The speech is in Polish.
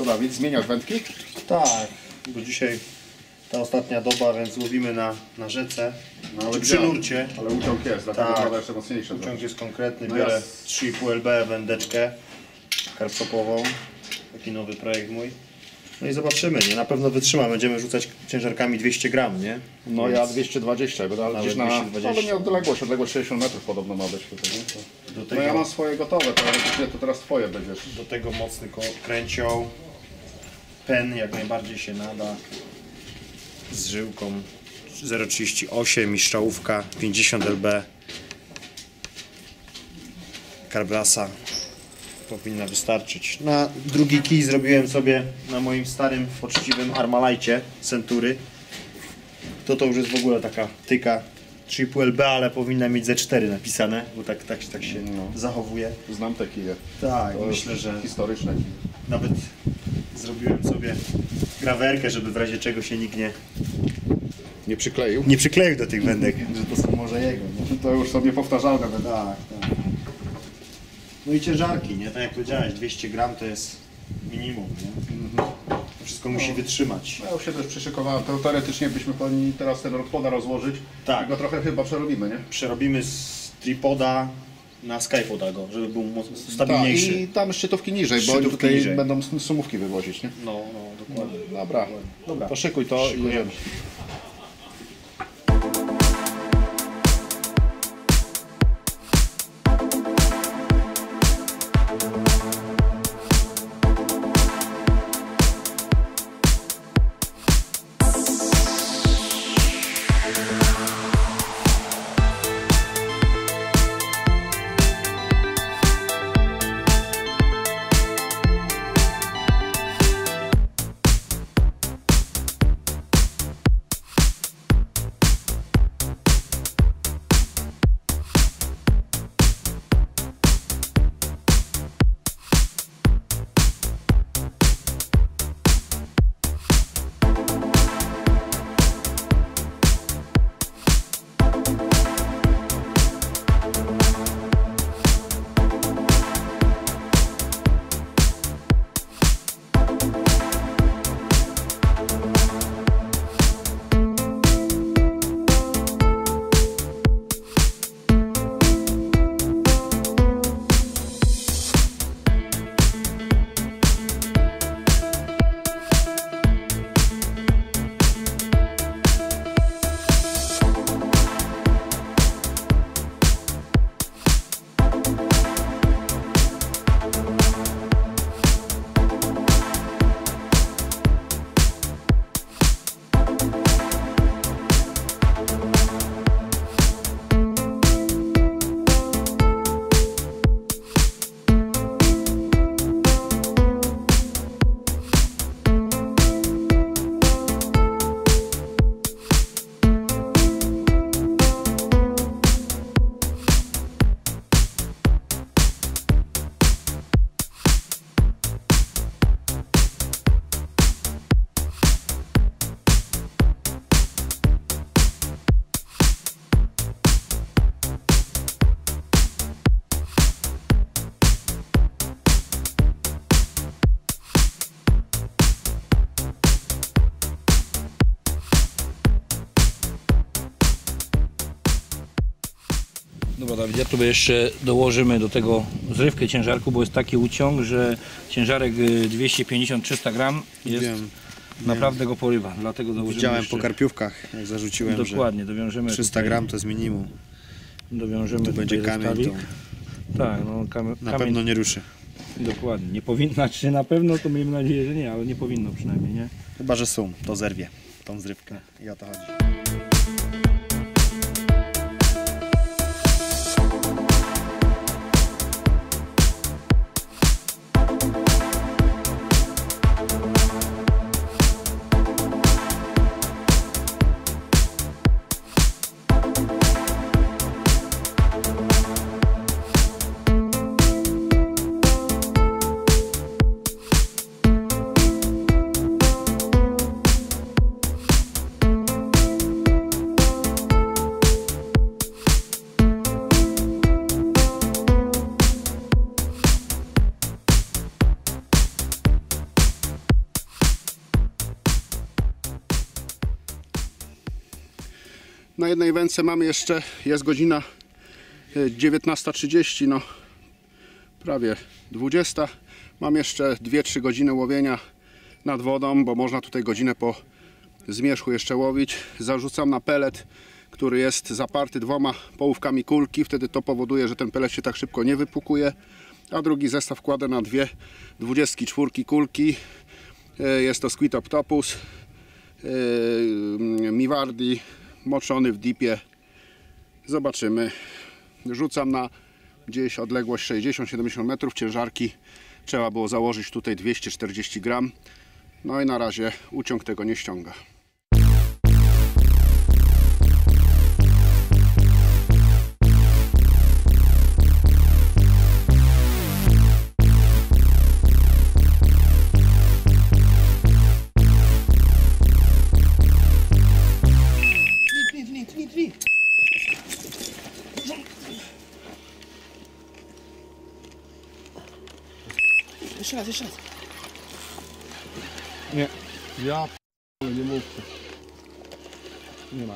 Co Dawid, zmieniasz wędki? Tak, bo dzisiaj ta ostatnia doba, więc łowimy na, na rzece, No, czy przy nurcie. Ale uciąg jest, dlatego Tak. jeszcze mocniejsze. Uciąg jest konkretny, No biorę jest. 3,5 LB wędeczkę karptopową, taki nowy projekt mój. No i zobaczymy, nie? Na pewno wytrzyma, będziemy rzucać ciężarkami 200 gram, nie? No ja 220, bo ale gdzieś na... 220. Ale nie odległość, odległość 60 metrów podobno ma być tutaj, nie? To... Do No tego, ja mam swoje gotowe, to, to teraz twoje będziesz. do tego mocny kręcioł, pen jak najbardziej się nada, z żyłką 0,38 i strzałówka 50 lb, karbrasa powinna wystarczyć. Na drugi kij zrobiłem sobie na moim starym, poczciwym Armalajcie Century. To to już jest w ogóle taka tyka 3,5 lb, ale powinna mieć ze 4 napisane, bo tak, tak, tak się No. zachowuje. Znam te kije. Tak, To myślę, że Historyczne kije. nawet zrobiłem sobie grawerkę, żeby w razie czego się nikt nie, Nie przykleił? nie przykleił do tych wędek, że to są może jego. Nie? To już sobie powtarzalne będą. Tak, tak. No i ciężarki, nie? Tak jak powiedziałeś, 200 gram to jest minimum, nie? To wszystko musi wytrzymać. Ja już się też przyszykowałem, to teoretycznie byśmy powinni teraz ten rodpoda rozłożyć. Tak. I go trochę chyba przerobimy, nie? Przerobimy z tripoda na skypoda go, żeby był Tak, stabilniejszy. i tam szczytówki niżej, bo oni tutaj niżej. będą sumówki wywozić, nie? No, no, dokładnie. Dobra, Dobra. to szykuj to i Szykujemy. jedziemy. Dobra Dawid, ja tu jeszcze dołożymy do tego zrywkę ciężarku, bo jest taki uciąg, że ciężarek y, 250-300 gram jest, Wiem, naprawdę go porywa, dlatego dołożymy Widziałem po karpiówkach, jak zarzuciłem, Dokładnie, dowiążemy że 300 tutaj, gram to jest minimum. dowiążemy Tu będzie kamień, to Tak, no kam, na kamień, pewno nie ruszy. dokładnie, nie powinno, znaczy na pewno to miejmy nadzieję, że nie, ale nie powinno przynajmniej, nie? Chyba, że są, to zerwie tą zrywkę i o to chodzi. Na jednej wędce mamy jeszcze, jest godzina e, 19.30, no prawie 20. Mam jeszcze 2-3 godziny łowienia nad wodą, bo można tutaj godzinę po zmierzchu jeszcze łowić. Zarzucam na pelet, który jest zaparty dwoma połówkami kulki. Wtedy to powoduje, że ten pelet się tak szybko nie wypukuje. A drugi zestaw kładę na dwie 24 kulki. E, Jest to Squid Octopus, e, Miwardi, moczony w dipie. Zobaczymy. Rzucam na gdzieś odległość 60-70 metrów ciężarki. Trzeba było założyć tutaj 240 gram. No i na razie uciąg tego nie ściąga. Jeszcze raz, jeszcze raz. Nie. Ja p- nie mówcie. Nie ma.